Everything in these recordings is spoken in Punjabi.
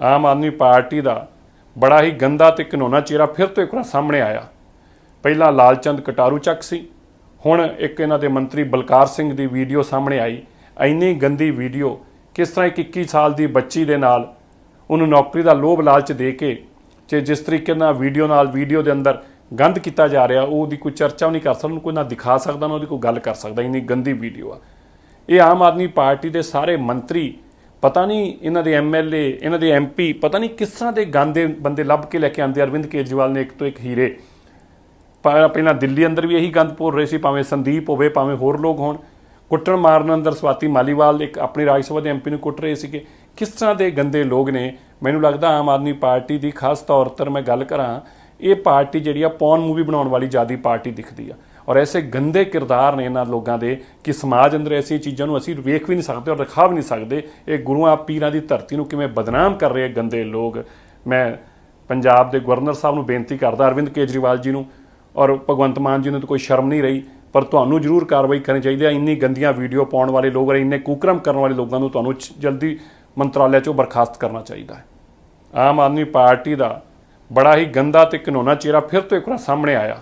ਆਮ ਆਦਮੀ ਪਾਰਟੀ ਦਾ ਬੜਾ ਹੀ ਗੰਦਾ ਤੇ ਘਿਨੌਨਾ ਚਿਹਰਾ ਫਿਰ ਤੋਂ ਇੱਕ ਵਾਰ ਸਾਹਮਣੇ ਆਇਆ। ਪਹਿਲਾਂ ਲਾਲਚੰਦ ਕਟਾਰੂ ਚੱਕ ਸੀ, ਹੁਣ ਇੱਕ ਇਹਨਾਂ ਦੇ ਮੰਤਰੀ ਬਲਕਾਰ ਸਿੰਘ ਦੀ ਵੀਡੀਓ ਸਾਹਮਣੇ ਆਈ। ਇੰਨੀ ਗੰਦੀ ਵੀਡੀਓ ਕਿਸ ਤਰ੍ਹਾਂ ਇੱਕ 21 ਸਾਲ ਦੀ ਬੱਚੀ ਦੇ ਨਾਲ ਉਹਨੂੰ ਨੌਕਰੀ ਦਾ ਲੋਭ ਲਾਲਚ ਦੇ ਕੇ ਤੇ ਜਿਸ ਤਰੀਕੇ ਨਾਲ ਵੀਡੀਓ ਨਾਲ ਵੀਡੀਓ ਦੇ ਅੰਦਰ ਗੰਦ ਕੀਤਾ ਜਾ ਰਿਹਾ, ਉਹ ਉਹਦੀ ਕੋਈ ਚਰਚਾ ਵੀ ਨਹੀਂ ਕਰ ਸਕਦਾ, ਉਹਨੂੰ ਕੋਈ ਨਾ ਦਿਖਾ ਸਕਦਾ, ਨਾ ਉਹਦੀ ਕੋਈ ਗੱਲ ਕਰ ਸਕਦਾ। ਇੰਨੀ ਗੰਦੀ ਵੀਡੀਓ ਆ। ਇਹ ਆਮ ਆਦਮੀ ਪਾਰਟੀ ਦੇ ਸਾਰੇ ਮੰਤਰੀ ਪਤਾ ਨਹੀਂ ਇਹਨਾਂ ਦੇ ਐਮਐਲਏ ਇਹਨਾਂ ਦੇ ਐਮਪੀ ਪਤਾ ਨਹੀਂ ਕਿਸ ਤਰ੍ਹਾਂ ਦੇ ਗਾਂਦੇ ਬੰਦੇ ਲੱਭ ਕੇ ਲੈ ਕੇ ਆਂਦੇ ਅਰਵਿੰਦ ਕੇਜਰੀਵਾਲ ਨੇ ਇੱਕ ਤੋਂ ਇੱਕ ਹੀਰੇ। ਪਰ ਪਹਿਲਾਂ ਦਿੱਲੀ ਅੰਦਰ ਵੀ ਇਹੀ ਗੰਦ ਪੋਰ ਰਹੇ ਸੀ, ਭਾਵੇਂ ਸੰਦੀਪ ਹੋਵੇ, ਭਾਵੇਂ ਹੋਰ ਲੋਕ ਹੋਣ। ਕੁੱਟਣ ਮਾਰਨ ਅੰਦਰ ਸਵਾਤੀ ਮਾਲੀਵਾਲ ਇੱਕ ਆਪਣੀ ਰਾਜ ਸਭਾ ਦੇ ਐਮਪੀ ਨੂੰ ਕੁੱਟ ਰਹੇ ਸੀਗੇ। ਕਿਸ ਤਰ੍ਹਾਂ ਦੇ ਗੰਦੇ ਲੋਕ ਨੇ? ਮੈਨੂੰ ਲੱਗਦਾ ਆਮ ਆਦਮੀ ਪਾਰਟੀ ਦੀ ਖਾਸ ਤੌਰ ਤੇ ਮੈਂ ਗੱਲ ਕਰਾਂ, ਇਹ ਪਾਰਟੀ ਜਿਹੜੀ ਆ ਪੌਨ ਮੂਵੀ ਬਣਾਉਣ ਵਾਲੀ ਜਿਆਦੀ ਪਾਰਟੀ ਦਿਖਦੀ ਆ। ਔਰ ਐਸੇ ਗੰਦੇ ਕਿਰਦਾਰ ਨੇ ਇਹਨਾਂ ਲੋਕਾਂ ਦੇ ਕਿ ਸਮਾਜ ਅੰਦਰ ਐਸੀ ਚੀਜ਼ਾਂ ਨੂੰ ਅਸੀਂ ਵੇਖ ਵੀ ਨਹੀਂ ਸਕਦੇ ਔਰ ਦਿਖਾ ਵੀ ਨਹੀਂ ਸਕਦੇ। ਇਹ ਗੁਰੂਆਂ ਪੀਰਾਂ ਦੀ ਧਰਤੀ ਨੂੰ ਕਿਵੇਂ ਬਦਨਾਮ ਕਰ ਰਹੇ ਗੰਦੇ ਲੋਕ। ਮੈਂ ਪੰਜਾਬ ਦੇ ਗਵਰਨਰ ਸਾਹਿਬ ਨੂੰ ਬੇਨਤੀ ਕਰਦਾ, ਅਰਵਿੰਦ ਕੇਜਰੀਵਾਲ ਜੀ ਨੂੰ ਔਰ ਭਗਵੰਤ ਮਾਨ ਜੀ ਨੂੰ ਤਾਂ ਕੋਈ ਸ਼ਰਮ ਨਹੀਂ ਰਹੀ, ਪਰ ਤੁਹਾਨੂੰ ਜ਼ਰੂਰ ਕਾਰਵਾਈ ਕਰਨੀ ਚਾਹੀਦੀ ਹੈ ਇੰਨੀ ਗੰਦੀਆਂ ਵੀਡੀਓ ਪਾਉਣ ਵਾਲੇ ਲੋਕ ਔਰ ਇੰਨੇ ਕੁਕਰਮ ਕਰਨ ਵਾਲੇ ਲੋਕਾਂ ਨੂੰ ਤੁਹਾਨੂੰ ਜਲਦੀ ਮੰਤਰਾਲੇ ਚੋਂ ਬਰਖਾਸਤ ਕਰਨਾ ਚਾਹੀਦਾ ਹੈ। ਆਮ ਆਦਮੀ ਪਾਰਟੀ ਦਾ ਬੜਾ ਹੀ ਗੰਦਾ ਤੇ ਘਿਨੌਨਾ ਚਿਹਰਾ ਫਿਰ ਤੋਂ ਇੱਕ ਵਾਰ ਸਾਹਮਣੇ ਆਇਆ।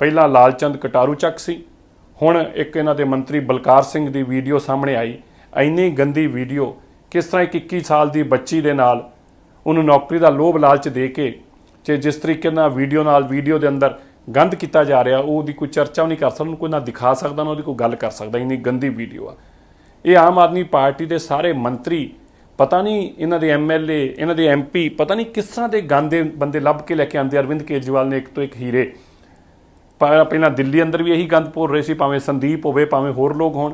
ਪਹਿਲਾਂ ਲਾਲਚੰਦ ਕਟਾਰੂ ਚੱਕ ਸੀ। ਹੁਣ ਇੱਕ ਇਹਨਾਂ ਦੇ ਮੰਤਰੀ ਬਲਕਾਰ ਸਿੰਘ ਦੀ ਵੀਡੀਓ ਸਾਹਮਣੇ ਆਈ। ਇੰਨੀ ਗੰਦੀ ਵੀਡੀਓ, ਕਿਸ ਤਰ੍ਹਾਂ ਇੱਕ 21 ਸਾਲ ਦੀ ਬੱਚੀ ਦੇ ਨਾਲ ਉਹਨੂੰ ਨੌਕਰੀ ਦਾ ਲੋਭ ਲਾਲਚ ਦੇ ਕੇ ਤੇ ਜਿਸ ਤਰੀਕੇ ਨਾਲ ਵੀਡੀਓ ਨਾਲ ਵੀਡੀਓ ਦੇ ਅੰਦਰ ਗੰਦ ਕੀਤਾ ਜਾ ਰਿਹਾ, ਉਹ ਉਹਦੀ ਕੋਈ ਚਰਚਾ ਵੀ ਨਹੀਂ ਕਰ ਸਕਦਾ, ਉਹਨੂੰ ਕੋਈ ਨਾ ਦਿਖਾ ਸਕਦਾ, ਨਾ ਉਹਦੀ ਕੋਈ ਗੱਲ ਕਰ ਸਕਦਾ। ਇੰਨੀ ਗੰਦੀ ਵੀਡੀਓ ਆ। ਇਹ ਆਮ ਆਦਮੀ ਪਾਰਟੀ ਦੇ ਸਾਰੇ ਮੰਤਰੀ, ਪਤਾ ਨਹੀਂ ਇਹਨਾਂ ਦੇ ਐਮਐਲਏ ਇਹਨਾਂ ਦੇ ਐਮਪੀ ਪਤਾ ਨਹੀਂ ਕਿਸ ਤਰ੍ਹਾਂ ਦੇ ਗਾਂਦੇ ਬੰਦੇ ਲੱਭ ਕੇ ਲੈ ਕੇ ਆਂਦੇ ਅਰਵਿੰਦ ਕੇਜਰੀਵਾਲ ਨੇ ਇੱਕ ਤੋਂ ਇੱਕ ਹੀਰੇ। ਪਹਿਲਾਂ ਦਿੱਲੀ ਅੰਦਰ ਵੀ ਇਹੀ ਗੰਦ ਪੋਰ ਰਹੇ ਸੀ, ਭਾਵੇਂ ਸੰਦੀਪ ਹੋਵੇ, ਭਾਵੇਂ ਹੋਰ ਲੋਕ ਹੋਣ,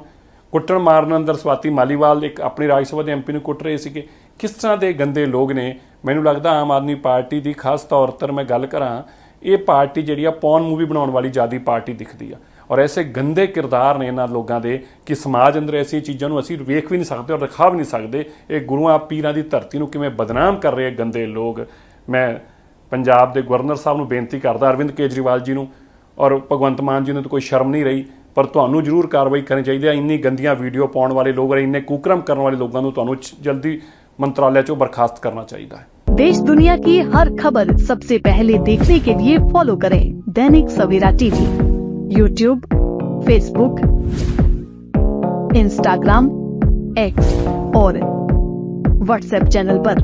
ਕੁੱਟਣ ਮਾਰਨ ਅੰਦਰ ਸਵਾਤੀ ਮਾਲੀਵਾਲ ਇੱਕ ਆਪਣੀ ਰਾਜ ਸਭਾ ਦੇ ਐਮਪੀ ਨੂੰ ਕੁੱਟ ਰਹੇ ਸੀਗੇ। ਕਿਸ ਤਰ੍ਹਾਂ ਦੇ ਗੰਦੇ ਲੋਕ ਨੇ? ਮੈਨੂੰ ਲੱਗਦਾ ਆਮ ਆਦਮੀ ਪਾਰਟੀ ਦੀ ਖਾਸ ਤੌਰ ਤੇ ਮੈਂ ਗੱਲ ਕਰਾਂ, ਇਹ ਪਾਰਟੀ ਜਿਹੜੀ ਆ ਪੌਨ ਮੂਵੀ ਬਣਾਉਣ ਵਾਲੀ ਜਿਆਦੀ ਪਾਰਟੀ ਦਿਖਦੀ ਆ। ਔਰ ਐਸੇ ਗੰਦੇ ਕਿਰਦਾਰ ਨੇ ਇਹਨਾਂ ਲੋਕਾਂ ਦੇ ਕਿ ਸਮਾਜ ਅੰਦਰ ਐਸੀ ਚੀਜ਼ਾਂ ਨੂੰ ਅਸੀਂ ਵੇਖ ਵੀ ਨਹੀਂ ਸਕਦੇ ਔਰ ਦਿਖਾ ਵੀ ਨਹੀਂ ਸਕਦੇ, ਇਹ ਗੁਰੂਆਂ ਪੀਰਾਂ ਦੀ ਧਰਤੀ ਨੂੰ ਕਿਵੇਂ ਬਦਨਾਮ ਕਰ ਰਹੇ ਗੰਦੇ ਲੋਕ। ਮੈਂ ਪੰਜਾਬ ਦੇ ਗਵਰਨਰ ਸਾਹਿਬ ਨੂੰ ਬੇਨਤੀ ਕਰਦਾ, ਅਰਵਿੰਦ ਕੇਜਰੀਵਾਲ ਜੀ ਨੂੰ ਔਰ ਭਗਵੰਤ ਮਾਨ ਜੀ ਨੂੰ ਤਾਂ ਕੋਈ ਸ਼ਰਮ ਨਹੀਂ ਰਹੀ ਪਰ ਤੁਹਾਨੂੰ ਜ਼ਰੂਰ ਕਾਰਵਾਈ ਕਰਨੀ ਚਾਹੀਦੀ ਹੈ ਇੰਨੀ ਗੰਦੀਆਂ ਵੀਡੀਓ ਪਾਉਣ ਵਾਲੇ ਲੋਕ ਔਰ ਇੰਨੇ ਕੁਕਰਮ ਕਰਨ ਵਾਲੇ ਲੋਕਾਂ ਨੂੰ ਤੁਹਾਨੂੰ ਚ- ਜਲਦੀ ਮੰਤਰਾਲੇ ਚੋਂ ਬਰਖਾਸਤ ਕਰਨਾ ਚਾਹੀਦਾ ਹੈ देश दुनिया की हर खबर सबसे पहले देखने के लिए फॉलो करें Dainik Savera TV YouTube Facebook Instagram X और व्हाट्सएप चैनल पर।